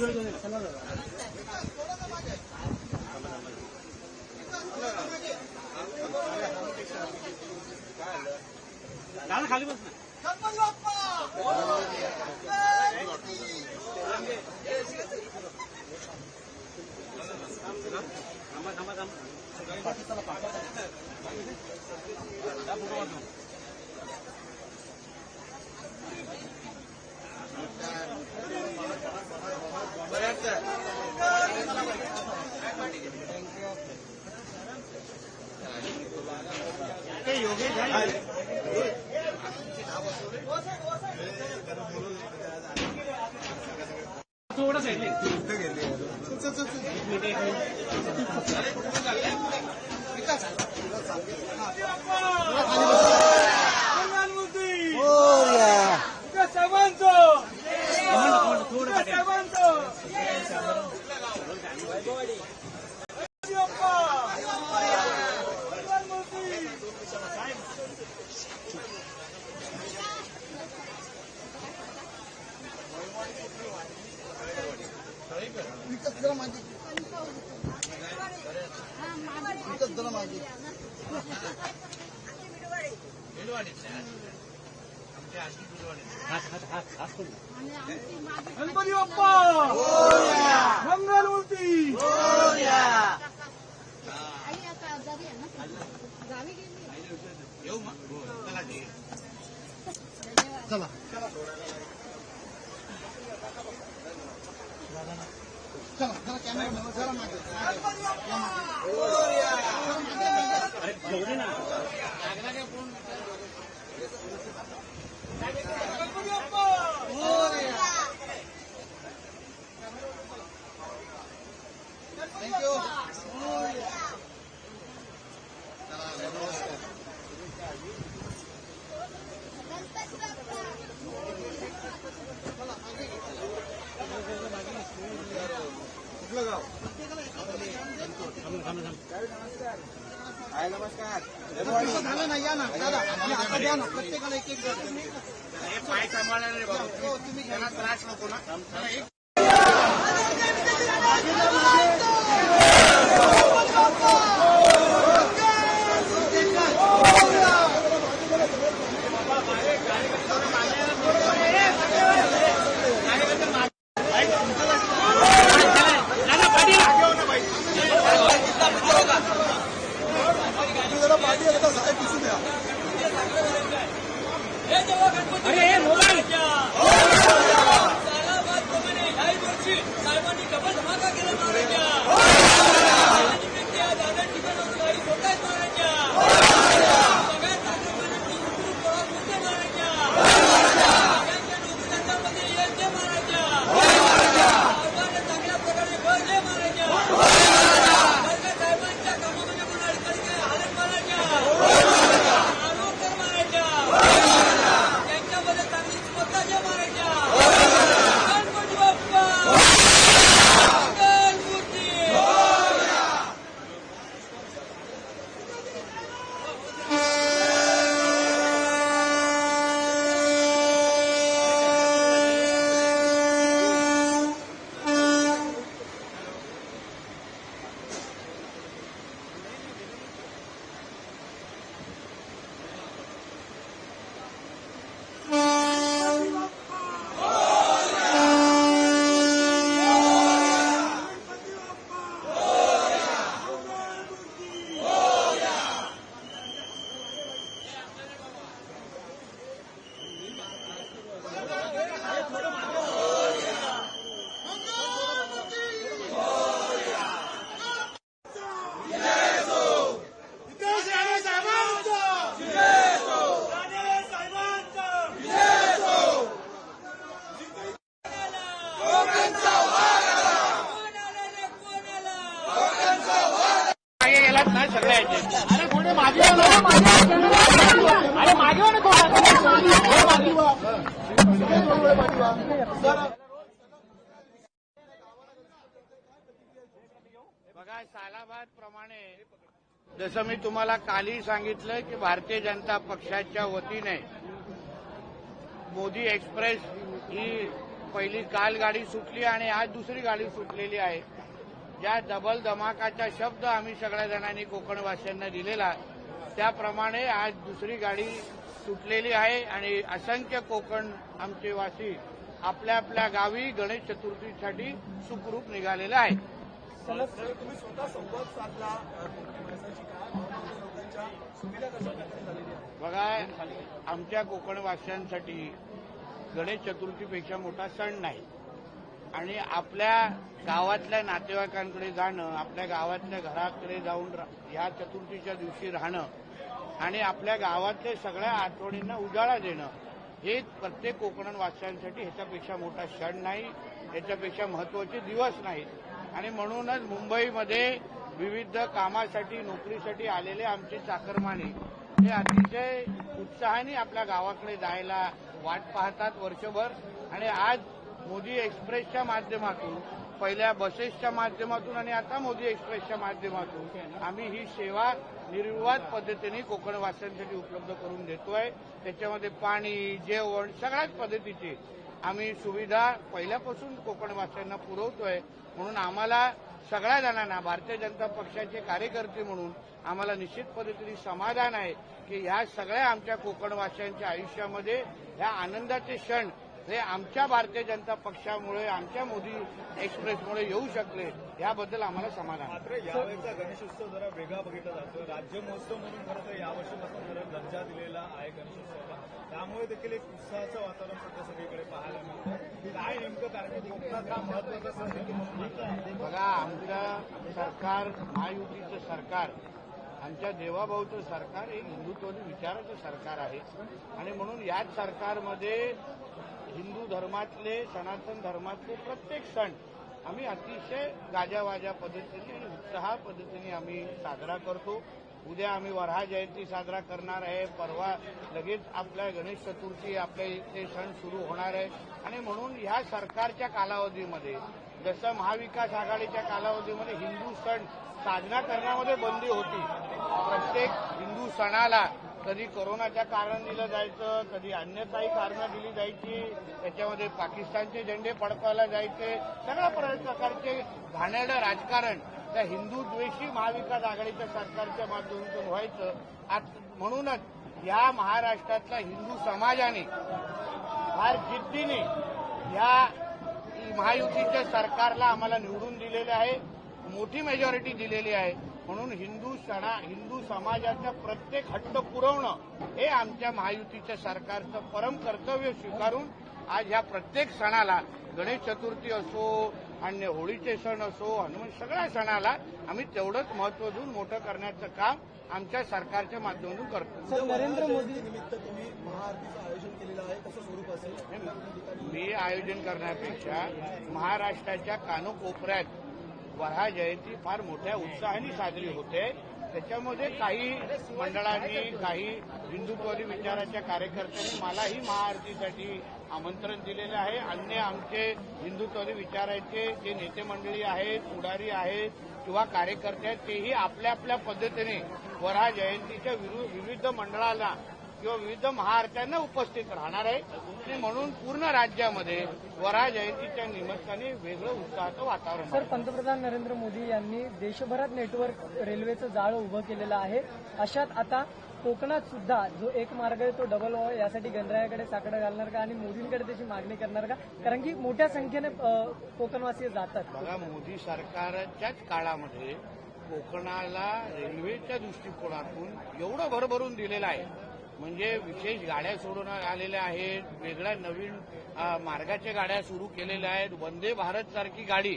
이걸 전에 살라나 나는 갈리 봤어. 잠깐만 아빠. 잠깐만 잠깐만 잠깐만. 나 보고 왔어. Yeah, yeah, yeah. थांब झालं ना या ना दादा आता द्या ना प्रत्येकाला एक एक द्या. पाय सांभाळणार बाबा हो, तुम्ही त्रास नको ना अरे हे मोबाईल त्यांच्यामध्ये चांगली स्वतःच्या मारायच्या गणपती बाप्पा मंगलमूर्ती विकास राणे साहेबांचं राणे साहेबांचं कोण आला रे कोण आला मागे गेलात ना सगळ्या याचे अरे पुढे मागे या ना. अरे मागे या ना थोडा. बघा सालाबाद प्रमाणे जसं मी तुम्हाला कालही सांगितलं की भारतीय जनता पक्षाच्या वतीने मोदी एक्सप्रेस ही पहिली काल गाडी सुटली आणि आज दुसरी गाडी सुटलेली आहे. ज्या डबल धमाकाचा शब्द आम्ही सगळ्या जणांनी कोकणवासियांना दिलेला त्याप्रमाणे आज दुसरी गाडी सुटलेली आहे आणि असंख्य कोकण आमचे वासी आपल्या आपल्या गावी गणेश चतुर्थीसाठी सुखरूप निघालेले आहेत. तुम्ही स्वतः संवाद साधला बघा आमच्या कोकणवासियांसाठी गणेश चतुर्थीपेक्षा मोठा सण नाही. आणि आपल्या गावातल्या नातेवाईकांकडे जाणं आपल्या गावातल्या घराकडे जाऊन रा- या चतुर्थीच्या दिवशी राहणं आणि आपल्या गावातल्या सगळ्या आठवणींना उजाळा देणं हे प्रत्येक कोकणवासियांसाठी ह्याच्यापेक्षा मोठा क्षण नाही ह्याच्यापेक्षा महत्त्वाचे दिवस नाहीत. आणि म्हणूनच मुंबईमध्ये विविध कामासाठी नोकरीसाठी आलेले आमचे चाकरमाने हे अतिशय उत्साहाने आपल्या गावाकडे जायला वाट पाहतात वर्षभर. आणि आज मोदी एक्सप्रेसच्या माध्यमातून पहिल्या बसेसच्या माध्यमातून आणि आता मोदी एक्सप्रेसच्या माध्यमातून आम्ही ही सेवा निर्विवाद पद्धतीने कोकणवासियांसाठी उपलब्ध करून देतोय. त्याच्यामध्ये पाणी जेवण सगळ्याच पद्धतीची आम्ही सुविधा पहिल्यापासून कोकणवासियांना पुरवतोय. म्हणून आम्हाला सगळ्या जणांना भारतीय जनता पक्षाचे कार्यकर्ते म्हणून आम्हाला निश्चित पद्धतीने समाधान आहे की ह्या सगळ्या आमच्या कोकणवासियांच्या आयुष्यामध्ये ह्या आनंदाचे क्षण हे आमच्या भारतीय जनता पक्षामुळे आमच्या मोदी एक्सप्रेसमुळे येऊ शकले याबद्दल आम्हाला समाधान मात्र यावेळेचा गणेशोत्सव जरा वेगळा बघितला जातो. राज्य महोत्सव म्हणून खरं तर यावर्षीपासून जरा दर्जा दिलेला आहे गणेशोत्सवाला. त्यामुळे देखील एक उत्साहाचं वातावरण सध्या सगळीकडे पाहायला मिळतं काय नेमकं कारण कोकणात हा महत्त्वाचा सण बघा आमचं सरकार महायुतीचं सरकार आमच्या देवाभाऊचं सरकार हे हिंदुत्वादी विचाराचं सरकार आहे. आणि म्हणून याच सरकारमध्ये हिंदू धर्मातले सनातन धर्मातले प्रत्येक सण आम्ही अतिशय गाजावाजा पद्धतीने आणि उत्साह पद्धतीने आम्ही साजरा करतो. उद्या आम्ही वरहा जयंती साजरा करणार आहे. परवा लगेच आपल्या गणेश चतुर्थी आपल्या इथे सण सुरू होणार आहे. आणि म्हणून ह्या सरकारच्या कालावधीमध्ये जसं महाविकास आघाडीच्या कालावधीमध्ये हिंदू सण साजरा करण्यामध्ये बंदी होती प्रत्येक हिंदू सणाला कधी कोरोनाच्या कारण दिलं जायचं कधी अन्य काही कारणं दिली जायची त्याच्यामध्ये पाकिस्तानचे झेंडे फडकवायला जायचे सगळ्या प्रकारचे घाणेरडं राजकारण त्या हिंदू द्वेषी महाविकास आघाडीच्या सरकारच्या माध्यमातून व्हायचं. आज म्हणूनच या महाराष्ट्रातल्या हिंदू समाजाने फार जिद्दीने या महायुतीच्या सरकारला आम्हाला निवडून दिलेले आहे मोठी मेजॉरिटी दिलेली आहे. म्हणून हिंदू सणा हिंदू समाजाचा प्रत्येक हट्ट पुरवणं हे आमच्या महायुतीच्या सरकारचं परम कर्तव्य स्वीकारून आज ह्या प्रत्येक सणाला गणेश चतुर्थी असो अन्य होळीचे सण असो हनुमान सगळ्या सणाला आम्ही तेवढंच महत्त्व देऊन मोठं करण्याचं काम आमच्या सरकारच्या माध्यमातून करतो. नरेंद्र मोदी निमित्त तुम्ही महाआरतीचं आयोजन केलेलं आहे. कसं स्वरूप असेल? मी आयोजन करण्यापेक्षा महाराष्ट्राच्या कानोकोपऱ्यात वरहा जयंती फार मोठ्या उत्साहाने साजरी होते. त्याच्यामध्ये काही मंडळांनी काही हिंदुत्वादी विचाराच्या कार्यकर्त्यांनी मलाही महाआरतीसाठी आमंत्रण दिलेलं आहे. अन्य आमचे हिंदुत्वादी विचाराचे जे नेते मंडळी आहेत पुढारी आहेत किंवा कार्यकर्ते आहेत तेही आपल्या आपल्या पद्धतीने वरहा जयंतीच्या विरु- विविध मंडळाला किंवा विविध महाआरत्यांना उपस्थित राहणार आहे. आणि म्हणून पूर्ण राज्यामध्ये वरा जयंतीच्या निमित्ताने वेगळं उत्साहाचं वातावरण सर. पंतप्रधान नरेंद्र मोदी यांनी देशभरात नेटवर्क रेल्वेचं जाळं उभं केलेलं आहे. अशात आता कोकणात सुद्धा जो एक मार्ग आहे तो डबल व्हावा यासाठी गणरायाकडे साकडं घालणार का आणि मोदींकडे त्याची मागणी करणार का? कारण की मोठ्या संख्येने अ, कोकणवासीय जातात. बघा मोदी सरकारच्याच काळामध्ये कोकणाला रेल्वेच्या दृष्टिकोनातून एवढं भरभरून दिलेलं आहे. म्हणजे विशेष गाड्या सोडवण्यात आलेल्या आहेत वेगळ्या नवीन मार्गाच्या गाड्या सुरू केलेल्या आहेत. वंदे भारत सारखी गाडी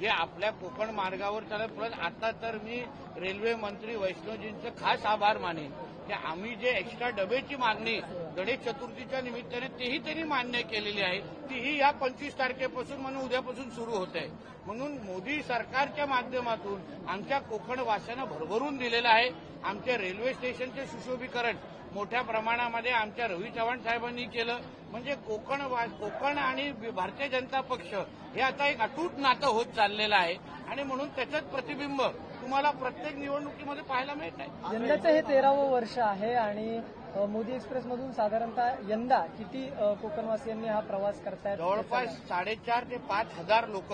जे आपल्या कोकण मार्गावर चालत परत आता तर मी रेल्वे मंत्री वैष्णवजींचं खास आभार मानेन. की आम्ही जे एक्स्ट्रा डबेची मागणी गणेश चतुर्थीच्या निमित्ताने तेही त्यांनी मान्य केलेली आहे तीही या पंचवीस तारखेपासून म्हणून उद्यापासून सुरू होत आहे म्हणून मोदी सरकारच्या माध्यमातून आमच्या कोकणवासियांना भरभरून दिलेलं आहे. आमच्या रेल्वे स्टेशनचे सुशोभीकरण मोठ्या प्रमाणामध्ये आमच्या रवी चव्हाण साहेबांनी केलं. म्हणजे कोकण कोकण आणि भारतीय जनता पक्ष हे आता एक अटूट नातं होत चाललेलं आहे. आणि म्हणून त्याचंच प्रतिबिंब तुम्हाला प्रत्येक निवडणुकीमध्ये पाहायला मिळत आहे यंदाचं हे तेरावं वर्ष आहे आणि मोदी एक्सप्रेसमधून साधारणतः यंदा किती कोकणवासियांनी हा प्रवास करतायत? जवळपास साडेचार ते पाच हजार लोक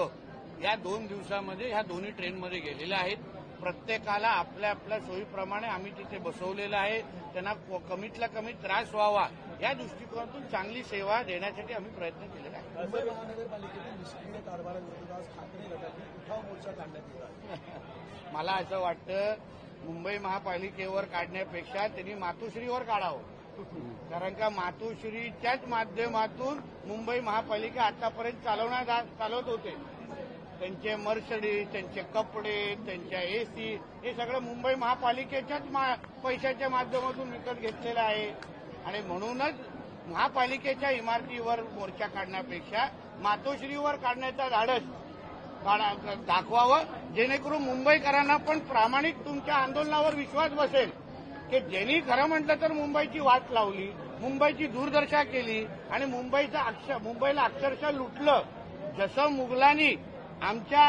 या दोन दिवसामध्ये ह्या दोन्ही ट्रेनमध्ये गेलेले आहेत. प्रत्येकाला आपल्या आपल्या सोयीप्रमाणे आम्ही तिथे बसवलेलं आहे. त्यांना कमीतला कमी त्रास व्हावा. या दृष्टिकोनातून चांगली सेवा देण्यासाठी आम्ही प्रयत्न केलेला आहे. मुंबई महानगरपालिकेतील निष्क्रिय कारभाराविरोधात आज ठाकरे गटाने उठाव मोर्चा काढण्यात येत आहे. मला असं वाटतं मुंबई महापालिकेवर काढण्यापेक्षा त्यांनी मातोश्रीवर काढावं. कारण का मातोश्रीच्याच माध्यमातून मुंबई महापालिका आतापर्यंत चालवण्यात चालवत होते. त्यांचे मर्सडीज त्यांचे कपडे त्यांच्या एसी हे सगळं मुंबई महापालिकेच्याच मा- पैशाच्या माध्यमातून विकत घेतलेलं आहे. आणि म्हणूनच महापालिकेच्या इमारतीवर मोर्चा काढण्यापेक्षा मातोश्रीवर काढण्याचा धाडस दाखवावं जेणेकरून मुंबईकरांना पण प्रामाणिक तुमच्या आंदोलनावर विश्वास बसेल. की ज्यांनी खरं म्हटलं तर मुंबईची वाट लावली मुंबईची दूरदर्शा केली आणि मुंबईचं अक्षर मुंबईला अक्षरशः लुटलं. जसं मुघलांनी आमच्या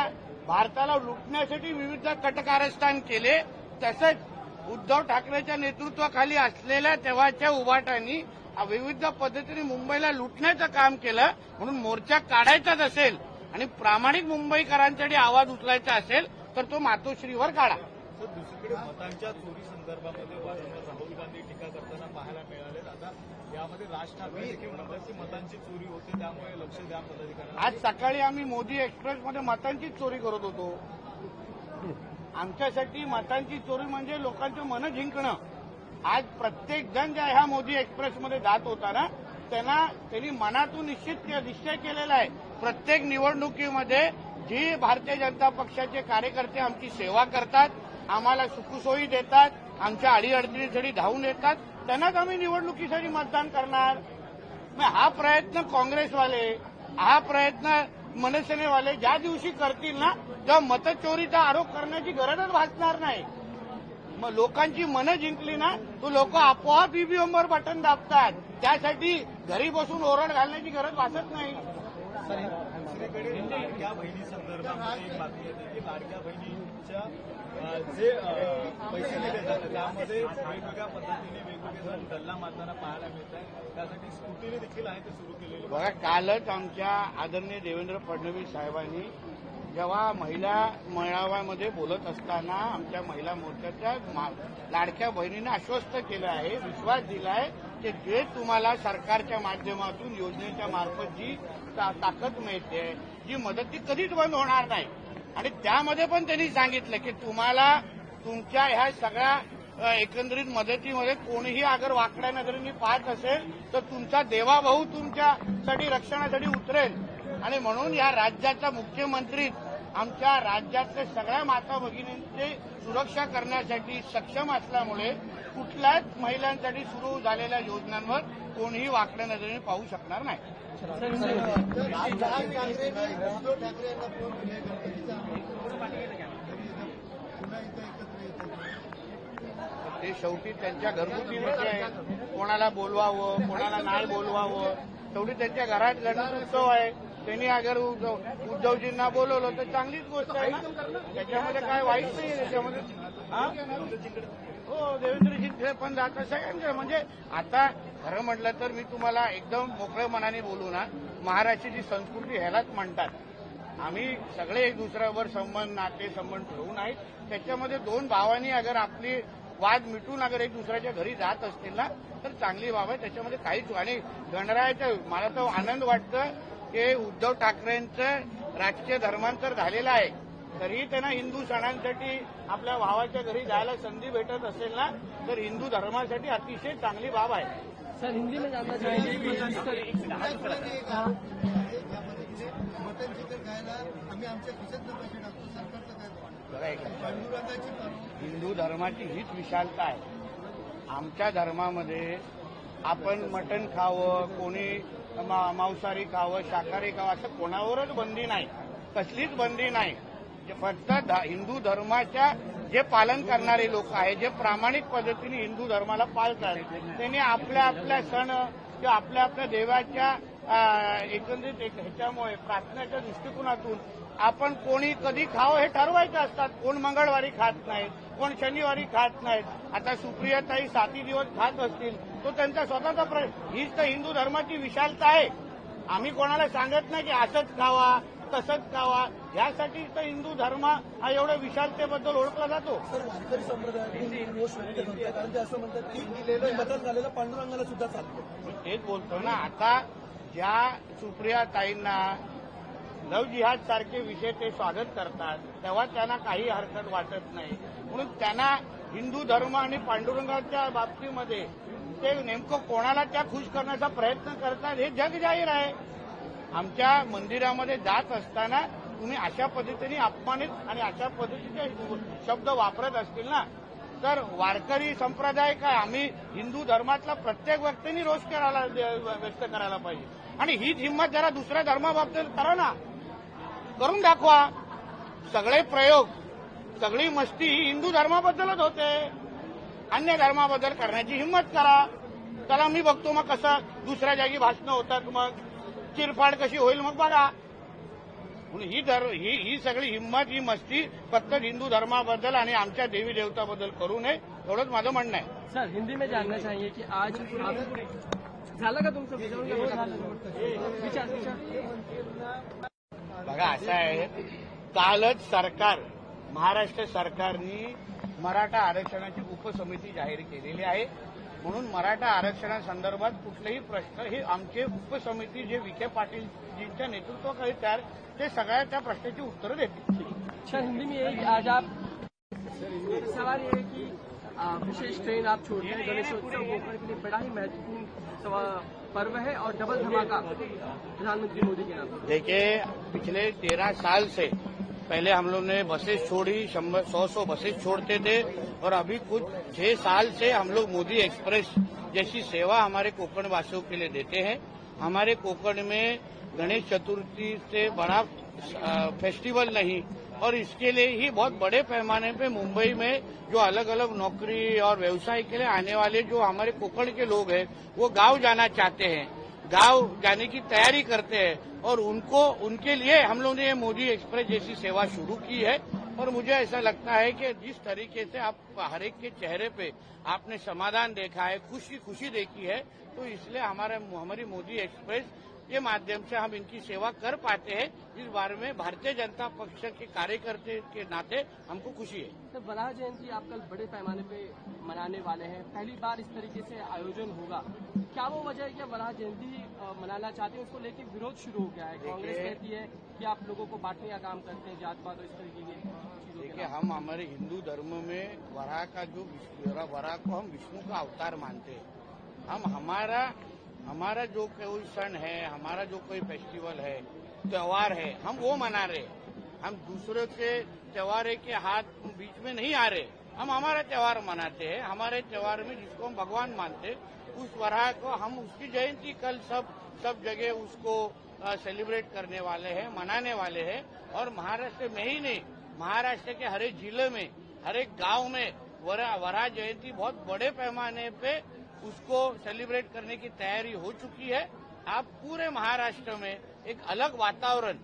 भारताला लुटण्यासाठी विविध कटकारस्थान केले. तसंच उद्धव ठाकरेच्या नेतृत्वाखाली असलेल्या तेव्हाच्या उभाटांनी विविध पद्धतीने मुंबईला लुटण्याचं काम केलं. म्हणून मोर्चा काढायचाच असेल आणि प्रामाणिक मुंबईकरांसाठी आवाज उचलायचा असेल तर तो मातोश्रीवर काढा. दुसरीकडे मतांच्या चोरी संदर्भामध्ये वारंवार राहुल गांधी टीका करताना पाहायला मिळाले आता यामध्ये राज ठाकरे देखील मतांची चोरी होते त्यामुळे लक्ष द्या पदाधिकाऱ्यांना. आज सकाळी आम्ही मोदी एक्सप्रेसमध्ये मतांचीच चोरी करत होतो. आमच्यासाठी मतांची चोरी म्हणजे लोकांचं मन जिंकणं. आज प्रत्येक जण ज्या ह्या मोदी एक्सप्रेसमध्ये जात होता ना त्यांना त्यांनी मनातून निश्चित निश्चय केलेला आहे. प्रत्येक निवडणुकीमध्ये जी भारतीय जनता पक्षाचे कार्यकर्ते आमची सेवा करतात आम्हाला सुखसोयी देतात आमच्या अडीअडचणीसाठी धावून येतात. त्यांनाच आम्ही निवडणुकीसाठी मतदान करणार? मग हा प्रयत्न काँग्रेसवाले हा प्रयत्न मनसेनेवाले ज्या दिवशी करतील ना तेव्हा मतचोरीचा आरोप करण्याची गरजच भासणार नाही. मग लोकांची मनं जिंकली ना तो लोक आपोआप ईव्हीएमवर बटन दाबतात. त्यासाठी घरी बसून ओरड घालण्याची गरज भासत नाही. दुसरीकडे लाडक्या बहिणी संदर्भात एक बातमी येते की लाडक्या बहिणीच्या जे पैसे दिले जातात त्यामध्ये वेगवेगळ्या पद्धतीने वेगवेगळे जण डल्ला मारताना पाहायला मिळत आहे त्यासाठी स्कूटीने देखील आहे ते सुरू केलेले. बघा कालच आमच्या आदरणीय देवेंद्र फडणवीस साहेबांनी जेव्हा महिला मेळाव्यामध्ये बोलत असताना आमच्या महिला मोर्चाच्या लाडक्या बहिणींना आश्वस्त केलं आहे विश्वास दिला आहे की जे तुम्हाला सरकारच्या माध्यमातून योजनेच्या मार्फत जी ताकद मिळते जी मदत ती कधीच बंद होणार नाही. आणि त्यामध्ये पण त्यांनी सांगितलं की तुम्हाला तुमच्या ह्या सगळ्या एकंदरीत मदतीमध्ये कोणीही अगर वाकड्या नजरेने पाहत असेल तर तुमचा देवाभाऊ तुमच्यासाठी रक्षणासाठी उतरेल आणि म्हणून या राज्याचा मुख्यमंत्री आमच्या राज्यातल्या सगळ्या माता भगिनींची सुरक्षा करण्यासाठी सक्षम असल्यामुळे कुठल्याच महिलांसाठी सुरू झालेल्या योजनांवर कोणीही वाकड्या नजरेने पाहू शकणार नाही ते शेवटी त्यांच्या घरगुती विषय आहे कोणाला बोलवावं कोणाला नाही बोलवावं शेवटी त्यांच्या घरात गणेश उत्सव आहे. त्यांनी अगर उद्धव उद्धवजींना बोलवलं तर चांगलीच गोष्ट आहे ना. त्याच्यामध्ये काय वाईट नाही त्याच्यामध्ये. हो? देवेंद्रजी पण जाता सगळ्यांकडे. म्हणजे आता खरं म्हटलं तर मी तुम्हाला एकदम मोकळ्या मनाने बोलू ना महाराष्ट्राची संस्कृती ह्यालाच म्हणतात. आम्ही सगळे एक दुसऱ्यावर संबंध नाते संबंध ठेवून आहेत. त्याच्यामध्ये दोन भावांनी अगर आपली वाद मिटून अगर एक दुसऱ्याच्या घरी जात असतील ना तर चांगली बाब आहे. त्याच्यामध्ये काहीच आणि गणरायाचं मला तर आनंद वाटतं की उद्धव ठाकरेंचं राजकीय धर्मांतर झालेलं आहे. तरीही त्यांना हिंदू सणांसाठी आपल्या भावाच्या घरी जायला संधी भेटत असेल ना तर हिंदू धर्मासाठी अतिशय चांगली बाब आहे. सर हिंदी में जानना चाहेंगे मटन चिकन खायला आम्ही आमच्या खिशातनं पैसे टाकतो सरकारचं काय. पांडुरंगाची हिंदू धर्माची हीच विशालता आहे. आमच्या धर्मामध्ये आपण मटण खावं कोणी मा- मांसाहारी खावं शाकाहारी खावं असं कोणावरच बंदी नाही. कसलीच बंदी नाही. जे फक्त हिंदू धर्माच्या जे पालन करणारे लोक आहेत जे प्रामाणिक पद्धतीने हिंदू धर्माला पाळतात त्यांनी आपल्या आपल्या सण किंवा आपल्या आपल्या देवाच्या एकंदरीत एक ह्याच्यामुळे प्रार्थनेच्या दृष्टिकोनातून आपण कोणी कधी खावं हे ठरवायचे असतात. कोण मंगळवारी खात नाहीत कोण शनिवारी खात नाहीत. आता सुप्रियाताई साती दिवस खात असतील तो त्यांचा स्वतःचा प्रश्न हीच तर हिंदू धर्माची विशालता आहे. आम्ही कोणाला सांगत नाही की असंच खावा तसंच खावा. यासाठी तर हिंदू धर्म हा एवढ्या विशालतेबद्दल ओळखला जातो. वारकरी ते असं म्हणतात की मदत झालेलं पांडुरंगाला सुद्धा चालतं तेच बोलतो ना. आता ज्या सुप्रिया ताईंना लव जिहाद सारखे विषय ते स्वागत करतात तेव्हा त्यांना काही हरकत वाटत नाही. म्हणून त्यांना हिंदू धर्म आणि पांडुरंगाच्या बाबतीमध्ये ते नेमकं कोणाला त्या खुश करण्याचा प्रयत्न करतात हे जग जाहीर आहे. आमच्या मंदिरामध्ये जात असताना तुम्ही अशा पद्धतीने अपमानित आणि अशा पद्धतीचे शब्द वापरत असतील ना तर वारकरी संप्रदाय काय? आम्ही हिंदू धर्मातला प्रत्येक व्यक्तीने रोष करायला व्यक्त करायला पाहिजे. आणि हीच हिंमत जरा दुसऱ्या धर्माबाबतीत करा ना. करून दाखवा. सगळे प्रयोग सगळी मस्ती ही हिंदू धर्माबद्दलच होते. अन्य धर्माबद्दल करण्याची हिंमत करा. चला मी बघतो मग कसं दुसऱ्या जागी भाषणं होतात मग चिरफाड कशी होईल मग बघा. म्हणून ही धर्म ही ही सगळी हिंमत ही मस्ती फक्त हिंदू धर्माबद्दल आणि आमच्या देवी देवताबद्दल करू नये एवढंच माझं म्हणणं आहे सर हिंदी में जानना चाहिए कि आज झालं का तुमचं झालं. विचार विचार बघा असं आहे कालच सरकार महाराष्ट्र सरकारने मराठा आरक्षणाची उपसमिती जाहीर केलेली आहे म्हणून मराठा आरक्षणासंदर्भात कुठलेही प्रश्न हे आमचे उपसमिती जे विखे पाटीलजींच्या नेतृत्वाखाली तयार ते सगळ्या त्या प्रश्नाची उत्तरं देतील. सर हिंदी में आज आप सवाल ये है कि विशेष ट्रेन आप छोड़ते हैं गणेशोत्सव गोकर्ण के लिए बड़ा ही महत्वपूर्ण पर्व है और डबल धमाका। प्रधानमंत्री मोदी के नाम देखिए पिछले तेरह साल से पहले हम लोग ने बसेस छोड़ी सौ सौ बसेस छोड़ते थे और अभी कुछ छह साल से हम लोग मोदी एक्सप्रेस जैसी सेवा हमारे कोकण वासियों के लिए देते हैं। हमारे कोकण में गणेश चतुर्थी से बड़ा फेस्टिवल नहीं, और इसके लिए ही बहुत बड़े पैमाने पे मुंबई में जो अलग अलग नौकरी और व्यवसाय के लिए आने वाले जो हमारे कोकण के लोग हैं, वो गाँव जाना चाहते हैं। गाँव जाने की तैयारी करते हैं और उनको, उनके लिए हम लोग ने मोदी एक्सप्रेस जैसी सेवा शुरू की है और मुझे ऐसा लगता है कि जिस तरीके से आप हर एक के चेहरे पे आपने समाधान देखा है खुशी खुशी देखी है तो इसलिए हमारे, हमारी मोदी एक्सप्रेस के माध्यम से हम इनकी सेवा कर पाते हैं। इस बारे में भारतीय जनता पक्ष के कार्यकर्ते के नाते हमको खुशी है। सर बराह जयंती आप कल बड़े पैमाने पे मनाने वाले हैं। पहली बार इस तरीके से आयोजन होगा। क्या वो वजह है कि बराह जयंती मनाना चाहते हैं? उसको लेकर विरोध शुरू हो गया है। कांग्रेस कहती है कि आप लोगों को बांटने का काम करते हैं जात पात और इस तरीके के देखिए हम हमारे हिंदू धर्म में वराह का जो वराह को हम विष्णु का अवतार मानते हैं। हम हमारा हमारा जो कोई सन है, हमारा जो कोई फेस्टिवल है, त्यौहार है, हम वो मना रहे हम दूसरों के त्योहार के हाथ बीच में नहीं आ रहे। हम हमारा त्यौहार मनाते हैं, हमारे त्यौहार में जिसको हम भगवान मानते उस वराह को हम, उसकी जयंती कल सब सब जगह उसको सेलिब्रेट करने वाले हैं, मनाने वाले हैं। और महाराष्ट्र में ही नहीं, महाराष्ट्र के हर एक ज़िले में, हर एक गाँव में वरा जयंती बहुत बड़े पैमाने पे उसको सेलिब्रेट करने की तैयारी हो चुकी है। आप पूरे महाराष्ट्र में एक अलग वातावरण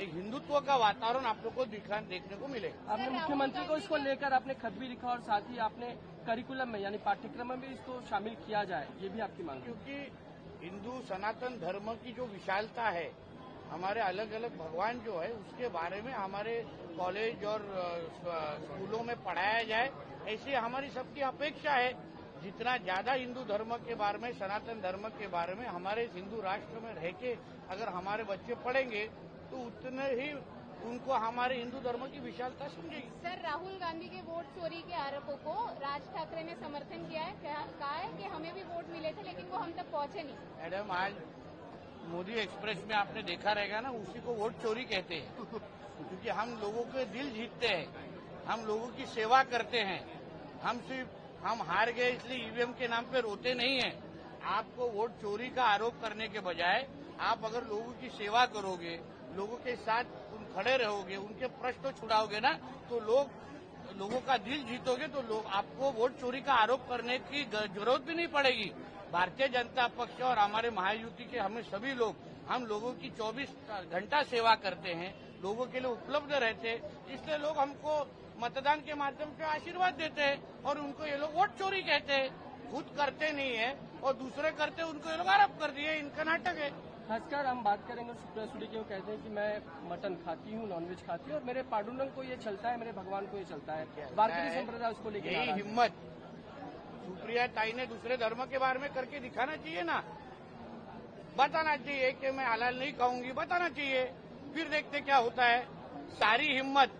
एक हिंदुत्व का वातावरण आप लोग को दिखा देखने को मिलेगा। आपने मुख्यमंत्री को इसको लेकर आपने खत भी लिखा और साथ ही आपने करिकुलम में यानी पाठ्यक्रम में भी इसको शामिल किया जाए ये भी आपकी मांग है। क्योंकि हिंदू सनातन धर्म की जो विशालता है हमारे अलग अलग भगवान जो है उसके बारे में हमारे कॉलेज और स्कूलों में पढ़ाया जाए ऐसी हमारी सबकी अपेक्षा है। जितना ज़्यादा हिंदू धर्म के बारे में सनातन धर्म के बारे में हमारे हिंदू राष्ट्र में रह के अगर हमारे बच्चे पढ़ेंगे तो उतने ही उनको हमारे हिंदू धर्म की विशालता समझेगी। सर राहुल गांधी के वोट चोरी के आरोपों को राज ठाकरे ने समर्थन किया है। कहा कहा है कि हमें भी वोट मिले थे लेकिन वो हम तक पहुँचे नहीं। मैडम आज मोदी एक्सप्रेस में आपने देखा रहेगा ना उसी को वोट चोरी कहते हैं। क्योंकि हम लोगों के दिल जीतते हैं हम लोगों की सेवा करते हैं हम सिर्फ़ हम हार गए इसलिए ईवीएम के नाम पे रोते नहीं है। आपको वोट चोरी का आरोप करने के बजाय आप अगर लोगों की सेवा करोगे, लोगों के साथ तुम खड़े रहोगे, उनके प्रश्न छुड़ाओगे ना तो लोग, लोगों का दिल जीतोगे तो लोग, आपको वोट चोरी का आरोप करने की ज़रूरत भी नहीं पड़ेगी। भारतीय जनता पक्ष और हमारे महायुति के हमें सभी लोग, हम लोगों की 24 घंटा सेवा करते हैं, लोगों के लिए उपलब्ध रहते हैं, इसलिए लोग हमको मतदान के माध्यम से आशीर्वाद देते हैं और उनको ये लोग वोट चोरी कहते हैं। खुद करते नहीं है और दूसरे करते उनको ये लोग आरोप कर दिए इनका नाटक है। खासकर हम बात करेंगे सुप्रिया सुले की वो कहते हैं कि मैं मटन खाती हूँ नॉनवेज खाती हूँ और मेरे पाडुरंग को ये चलता है मेरे भगवान को ये चलता है। वारकरी संप्रदाय उसको लेकर यही हिम्मत। सुप्रिया ताई ने दूसरे धर्म के बारे में करके दिखाना चाहिए ना। बताना चाहिए कि मैं हलाल नहीं खाऊँगी बताना चाहिए। फिर देखते क्या होता है। सारी हिम्मत।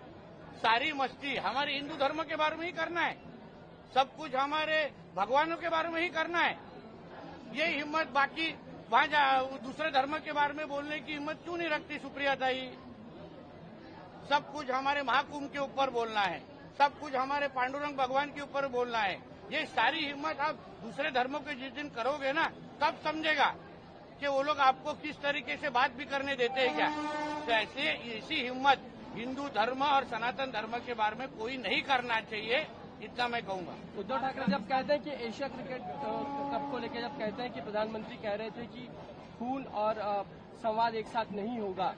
सारी मस्ती हमारे हिंदू धर्म के बारे में ही करना है। सब कुछ हमारे भगवानों के बारे में ही करना है। ये हिम्मत बाकी वहाँ दूसरे धर्म के बारे में बोलने की हिम्मत क्यों नहीं रखती सुप्रिया ताई? सब कुछ हमारे महाकुंभ के ऊपर बोलना है। सब कुछ हमारे पांडुरंग भगवान के ऊपर बोलना है। ये सारी हिम्मत आप दूसरे धर्मों के जिस दिन करोगे ना, तब समझेगा कि वो लोग आपको किस तरीके से बात भी करने देते हैं क्या। तो ऐसे ऐसी हिम्मत हिंदू धर्म और सनातन धर्म के बारे में कोई नहीं करना चाहिए इतना मैं कहूँगा। उद्धव ठाकरे जब कहते हैं कि एशिया क्रिकेट कप को लेकर जब कहते हैं कि प्रधानमंत्री कह रहे थे कि खून और संवाद एक साथ नहीं होगा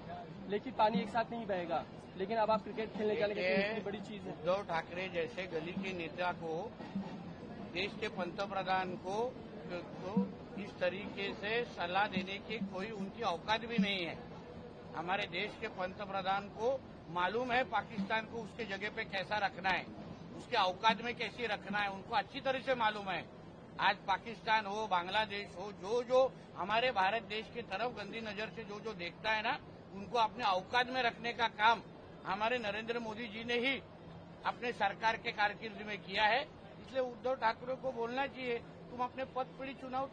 लेकिन पानी एक साथ नहीं बहेगा लेकिन अब आप क्रिकेट खेलने जाने की बड़ी चीज़ है। उद्धव ठाकरे जैसे गली के नेता को देश के पंतप्रधान को, को इस तरीके से सलाह देने की कोई उनकी औकात भी नहीं है। हमारे देश के पंतप्रधान को मालूम है पाकिस्तान को उसके जगह पे कैसा रखना है, उसके औकात में कैसे रखना है, उनको अच्छी तरह से मालूम है। आज पाकिस्तान हो, बांग्लादेश हो, जो जो हमारे भारत देश की तरफ़ गंदी नज़र से जो जो देखता है ना, उनको अपने औकात में रखने का काम हमारे नरेंद्र मोदी जी ने ही अपने सरकार के कारकिर्द में किया है। इसलिए उद्धव ठाकरे को बोलना चाहिए, तुम अपने पद पीढ़ी चुनाव तक